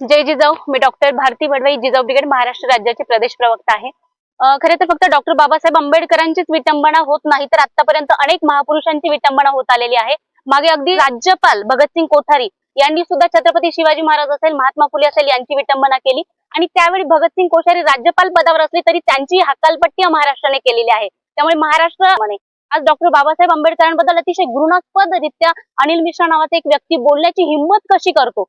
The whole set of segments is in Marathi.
जय जिजाऊ मी डॉक्टर भारती वडवाई जिजाऊ ब्रिगेड महाराष्ट्र राज्याचे प्रदेश प्रवक्ता आहे. खरे तर फक्त डॉक्टर बाबासाहेब आंबेडकरांचीच विटंबना होत नाही तर आतापर्यंत अनेक महापुरुषांची विटंबना होत आलेली आहे. मागे अगदी राज्यपाल भगतसिंग कोठारी यांनी सुद्धा छत्रपती शिवाजी महाराज असेल महात्मा फुले असेल यांची विटंबना केली. आणि त्यावेळी भगतसिंग कोश्यारी राज्यपाल पदावर असले तरी त्यांची हकालपट्टी महाराष्ट्राने केलेली आहे. त्यामुळे महाराष्ट्र म्हणे आज डॉक्टर बाबासाहेब आंबेडकरांबद्दल अतिशय घृणास्पद रित्या अनिल मिश्रा नावाचा एक व्यक्ती बोलण्याची हिंमत कशी करतो?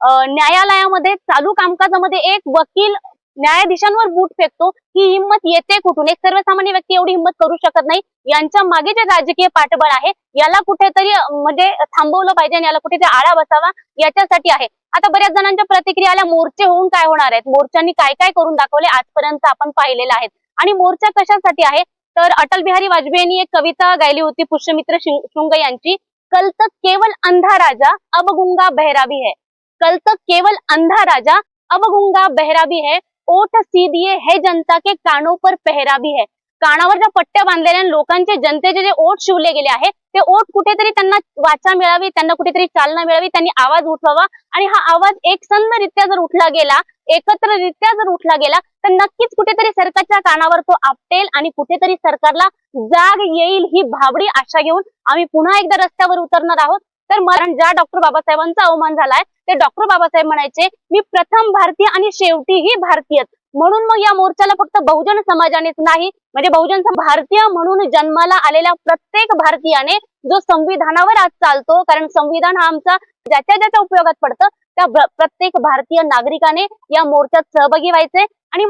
न्यायालयामध्ये चालू कामकाजामध्ये एक वकील न्यायाधीशांवर बूट फेकतो ही हिंमत येते कुठून? एक सर्वसामान्य व्यक्ती एवढी हिंमत करू शकत नाही. यांच्या मागे जे राजकीय पाठबळ आहे याला कुठेतरी म्हणजे थांबवलं पाहिजे आणि याला कुठेतरी आळा बसावा याच्यासाठी आहे. आता बऱ्याच जणांच्या प्रतिक्रिया आल्या मोर्चे होऊन काय होणार आहेत? मोर्चांनी काय काय करून दाखवले? आजपर्यंत आपण पाहिलेलं आहेत. आणि मोर्चा कशासाठी आहे? तर अटल बिहारी वाजपेयींनी एक कविता गायली होती पुष्यमित्र शृंग यांची. कल तक केवल अंधा राजा अब गुंगा बहरा भी है. कल तक केवल अंधा राजा अब गुंगा बहरा भी है। ओठ सी दिए है जनता के कानों पर पहरा भी है। कानावर ज्या पट्ट्या बांधलेल्या लोकांचे जनतेचे जे ओठ शिवले गेले आहे ते ओठ कुठेतरी त्यांना वाचा मिळावी त्यांना कुठेतरी चालना मिळावी त्यांनी आवाज उठवावा. आणि हा आवाज एकसंधरित्या जर उठला गेला एकत्ररित्या जर उठला गेला तर नक्कीच कुठेतरी सरकारच्या कानावर तो आपटेल आणि कुठेतरी सरकारला जाग येईल ही भाबडी आशा घेऊन आम्ही पुन्हा एकदा रस्त्यावर उतरणार आहोत. तर मरण ज्या डॉक्टर बाबासाहेबांचा अवमान झालाय ते डॉक्टर बाबासाहेब म्हणायचे मी प्रथम भारतीय आणि शेवटीही भारतीय. म्हणून मग या मोर्चाला फक्त बहुजन समाजानेच नाही म्हणजे बहुजन भारतीय म्हणून जन्माला आलेल्या प्रत्येक भारतीयाने जो संविधानावर आज चालतो कारण संविधान हा आमचा ज्याच्या ज्याच्या उपयोगात पडतं त्या प्रत्येक भारतीय नागरिकाने या मोर्चात सहभागी व्हायचे आणि